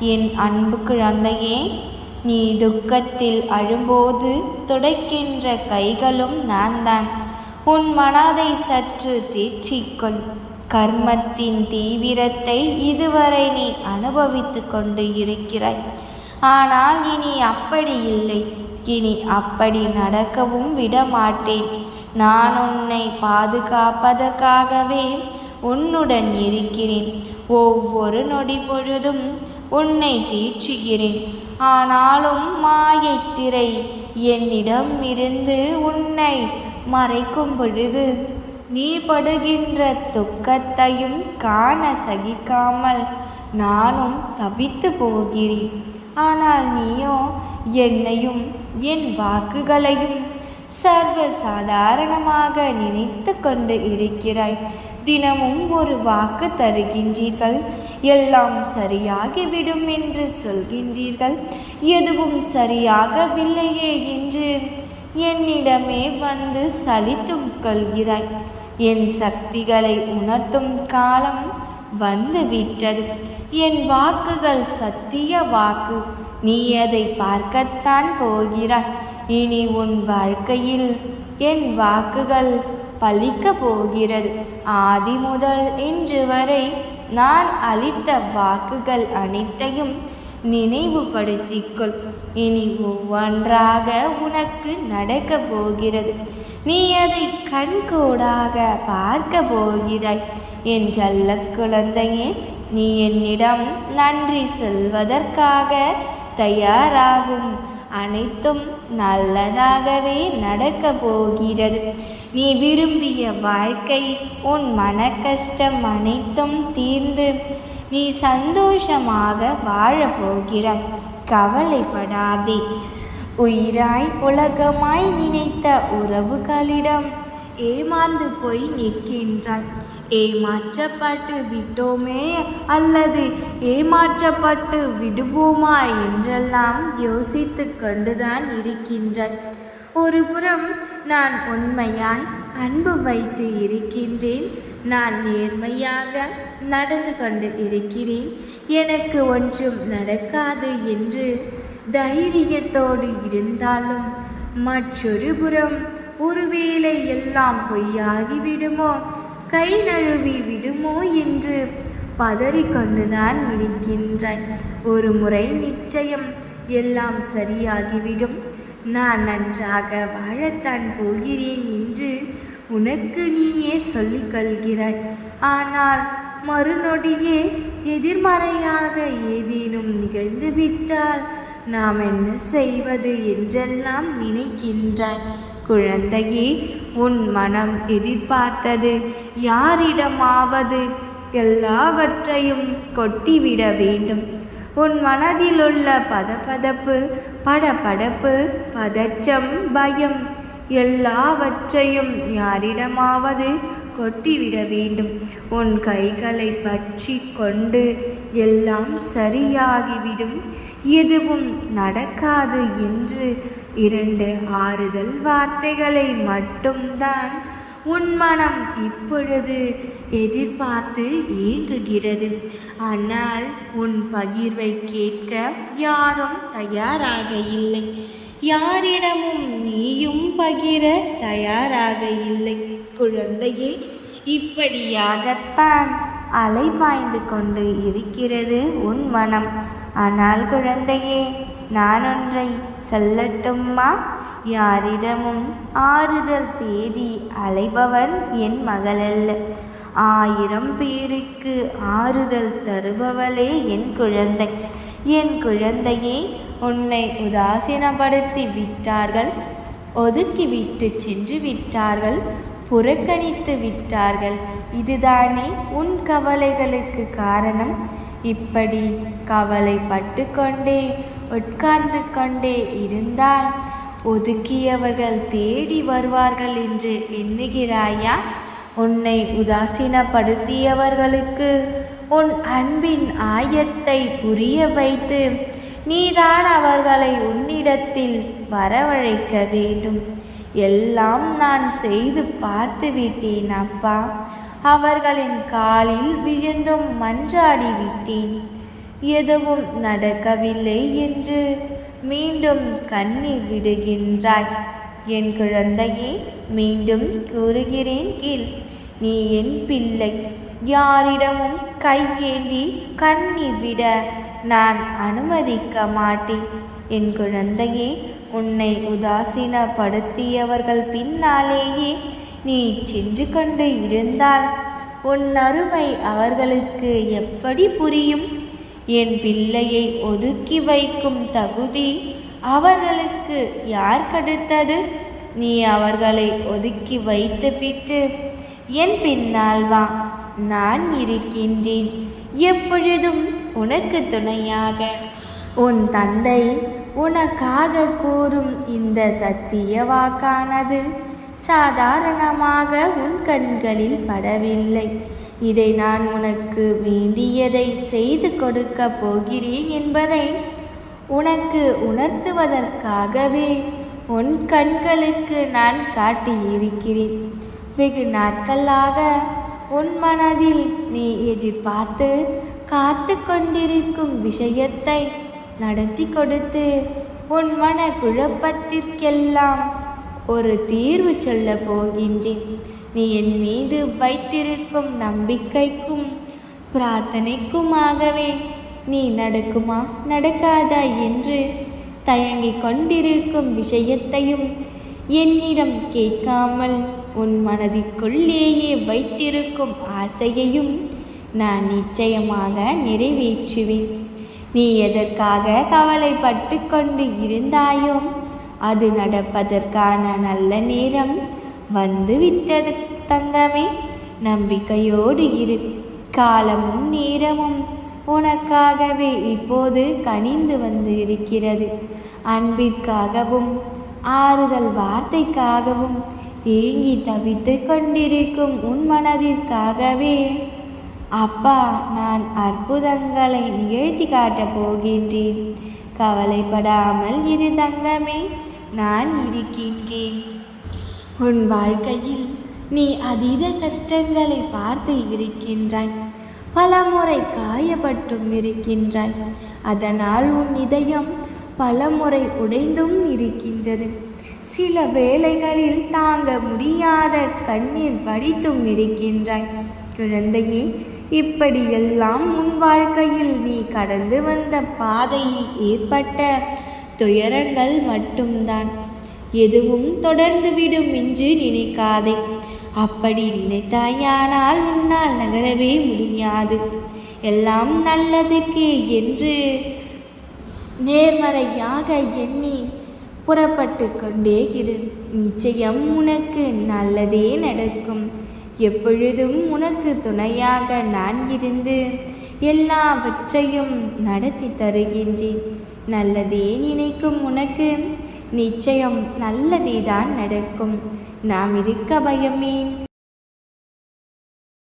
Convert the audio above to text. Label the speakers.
Speaker 1: என் அன்பு குழந்தையே நீ துக்கத்தில் அழும்போது துடைக்கின்ற கைகளும் நான் தான் உன் மனதை சற்று தீட்சிக்கொள். கர்மத்தின் தீவிரத்தை இதுவரை நீ அனுபவித்து கொண்டு இருக்கிறாய். ஆனால் இனி அப்படி இல்லை. இனி அப்படி நடக்கவும் விடமாட்டேன். நான் உன்னை பாதுகாப்பதற்காகவே உன்னுடன் இருக்கிறேன். ஒவ்வொரு நொடி பொழுதும் உன்னை தீர்ச்சுகிறேன் ஆனாலும் மாயைத் திரை என்னிடம் இருந்து உன்னை மறைக்கும் பொழுது நீ படுகின்ற துக்கத்தையும் காண சகிக்காமல் நானும் தவித்து போகிறேன். ஆனால் நீயோ என்னையும் என் வாக்குகளையும் சர்வ சாதாரணமாக நினைத்து கொண்டு இருக்கிறாய். தினமும் ஒரு வாக்கு தருகின்றீர்கள். எல்லாம் சரியாகிவிடும் என்று சொல்கின்றீர்கள். எதுவும் சரியாகவில்லையே என்று என்னிடமே வந்து சலித்தும் கொள்கிறாய் என் சக்திகளை உணர்த்தும் காலம் வந்துவிட்டது. என் வாக்குகள் சத்திய வாக்கு. நீ அதை பார்க்கத்தான் போகிறாய். இனி உன் வாழ்க்கையில் என் வாக்குகள் பலிக்க போகிறது ஆதி முதல் இன்று வரை நான் அளித்த வாக்குகள் அனைத்தையும் நினைவுபடுத்திக்கொள். இனி ஒவ்வொன்றாக உனக்கு நடக்கப் போகிறது. நீ அதை கண்கூடாக பார்க்க போகிறாய். என் ஜல்ல குழந்தையே நீ என்னிடம் நன்றி சொல்வதற்காக தயாராகும். அனைத்தும் நல்லதாகவே நடக்கப் போகிறது நீ விரும்பிய வாழ்க்கை உன் மன கஷ்டம் அனைத்தும் தீர்ந்து நீ சந்தோஷமாக வாழப்போகிறாய். கவலைப்படாதே. உயிராய் உலகமாய் நினைத்த உறவுகளிடம் ஏமாந்து போய் நிற்கின்றாய். ஏமாற்றப்பட்டு விட்டோமே அல்லது ஏமாற்றப்பட்டு விடுவோமா என்றெல்லாம் யோசித்து கொண்டுதான் இருக்கின்றாய் ஒரு புறம் நான் உண்மையாய் அன்பு வைத்து இருக்கின்றேன். நான் நேர்மையாக நடந்து கொண்டு இருக்கிறேன். எனக்கு ஒன்றும் நடக்காது என்று தைரியத்தோடு இருந்தாலும் மற்றொரு புறம் ஒருவேளை எல்லாம் பொய்யாகிவிடுமோ கை நழுவி விடுமோ என்று பதறி கொண்டுதான் இருக்கின்றாய் ஒரு முறை நிச்சயம் எல்லாம் சரியாகிவிடும். நான் நன்றாக வாழத்தான் போகிறேன் என்று உனக்கு நீயே சொல்லிக் கொள்கிறாய் ஆனால் மறுநொடியே எதிர்மறையாக ஏதேனும் நிகழ்ந்துவிட்டால் நாம் என்ன செய்வது என்றெல்லாம் நினைக்கின்றாய் குழந்தையே உன் மனம் எதிர்பார்த்தது யாரிடமாவது எல்லாவற்றையும் கொட்டிவிட வேண்டும். உன் மனதிலுள்ள பதபதப்பு படபடப்பு பதற்றம் பயம் எல்லாவற்றையும் யாரிடமாவது கொட்டிவிட வேண்டும். உன் கைகளை பற்றி கொண்டு எல்லாம் சரியாகிவிடும். எதுவும் நடக்காது என்று இரண்டு ஆறுதல் வார்த்தைகளை மட்டும்தான் உன் மனம் இப்பொழுது எதிர்பார்த்து ஏங்குகிறது. ஆனால் உன் பகிர்வை கேட்க யாரும் தயாராக இல்லை. யாரிடமும் நீயும் பகிர தயாராக இல்லை. குழந்தையே இப்படியாகத்தான் அலைபாய்ந்து கொண்டு இருக்கிறது உன் மனம். ஆனால் குழந்தையே நான் ஒன்றை சொல்லட்டுமா யாரிடமும் ஆறுதல் தேடி அலைபவன் என் மகளல்ல. ஆயிரம் பேருக்கு ஆறுதல் தருபவளே என் குழந்தை. என் குழந்தையே உன்னை உதாசீனப்படுத்தி விட்டார்கள். ஒதுக்கிவிட்டு சென்று விட்டார்கள். புறக்கணித்து விட்டார்கள். இதுதானே உன் கவலைகளுக்கு காரணம். இப்படி கவலைப்பட்டு கொண்டே உட்கார்ந்து கொண்டே இருந்தால் ஒதுக்கியவர்கள் தேடி வருவார்கள் என்று எண்ணுகிறாயா? உன்னை உதாசீனப்படுத்தியவர்களுக்கு உன் அன்பின் ஆயத்தை புரிய வைத்து நீதான் அவர்களை உன்னிடத்தில் வரவழைக்க வேண்டும். எல்லாம் நான் செய்து பார்த்து விட்டேன் அப்பா. அவர்களின் காலில் விழுந்தும் மன்றாடி விட்டேன். எதுவும் நடக்கவில்லை என்று மீண்டும் கண்ணீர் விடுகின்றாய். என் குழந்தையே மீண்டும் கூறுகிறேன் கீழ். நீ என் பிள்ளை. யாரிடமும் கையேந்தி கண்ணீர் விட நான் அனுமதிக்க மாட்டேன். என் குழந்தையே உன்னை உதாசீனப்படுத்தியவர்கள் பின்னாலேயே நீ சென்று கொண்டு இருந்தால் உன் அருமை அவர்களுக்கு எப்படி புரியும்? என் பிள்ளையை ஒதுக்கி வைக்கும் தகுதி அவர்களுக்கு யார் கடுத்தது? நீ அவர்களை ஒதுக்கி வைத்துவிட்டு என் பின்னால் வா நான் இருக்கின்றேன். எப்பொழுதும் உனக்கு துணையாக. உன் தந்தை உனக்காக கூறும் இந்த சத்திய வாக்கானது சாதாரணமாக உன் கண்களில் படவில்லை. இதை நான் உனக்கு வேண்டியதை செய்து கொடுக்க போகிறேன் என்பதை உனக்கு உணர்த்துவதற்காகவே உன் கண்களுக்கு நான் காட்டியிருக்கிறேன். வெகு நாட்களாக உன் மனதில் நீ எதிர்பார்த்து காத்து கொண்டிருக்கும் விஷயத்தை நடத்தி கொடுத்து உன் மன குழப்பத்திற்கெல்லாம் ஒரு தீர்வு சொல்ல போகின்றேன். நீ என் மீது வைத்திருக்கும் நம்பிக்கைக்கும் பிரார்த்தனைக்குமாகவே நீ நடக்குமா நடக்காதா என்று தயங்கிக் கொண்டிருக்கும் விஷயத்தையும் என்னிடம் கேட்காமல் உன் மனதிற்குள்ளேயே வைத்திருக்கும் ஆசையையும் நான் நிச்சயமாக நிறைவேற்றுவேன். நீ எதற்காக கவலைப்பட்டு கொண்டு இருந்தாயோ அது நடப்பதற்கான நல்ல நேரம் வந்து விட்டது தங்கமே. நம்பிக்கையோடு இரு. காலமும் நேரமும் உனக்காகவே இப்போது கனிந்து வந்து இருக்கிறது. அன்பிற்காகவும் ஆறுதல் வார்த்தைக்காகவும் ஏங்கி தவித்து கொண்டிருக்கும் உன் மனதிற்காகவே. அப்பா நான் அற்புதங்களை நிகழ்த்தி காட்டப் போகின்றேன். கவலைப்படாமல் இரு தங்கமே நான் இருக்கின்றேன். உன் வாழ்க்கையில் நீ அதீத கஷ்டங்களை பார்த்து இருக்கின்றாய். பலமுறை காயப்பட்டும் இருக்கின்றாய். அதனால் உன் இதயம் பலமுறை உடைந்தும் இருக்கின்றது. சில வேளைகளில் தாங்க முடியாத கண்ணீர் வடித்தும் இருக்கின்றாய். குழந்தையே இப்படியெல்லாம் உன் வாழ்க்கையில் நீ கடந்து வந்த பாதையில் ஏற்பட்ட துயரங்கள் மட்டும்தான். எதுவும் தொடர்ந்து விடும் என்று நினைக்காதே. அப்படி நினைத்தாயானால் உன்னால் நகரவே முடியாது. எல்லாம் நல்லதுக்கு என்று நேர்மறையாக எண்ணி புறப்பட்டு கொண்டே இரு. நிச்சயம் உனக்கு நல்லதே நடக்கும். எப்பொழுதும் உனக்கு துணையாக நான் இருந்து எல்லாவற்றையும் நடத்தி தருகின்றேன். நல்லதே நினைக்கும் உனக்கு. நிச்சயம் நல்லதே தான் நடக்கும். நாம் இருக்க பயமே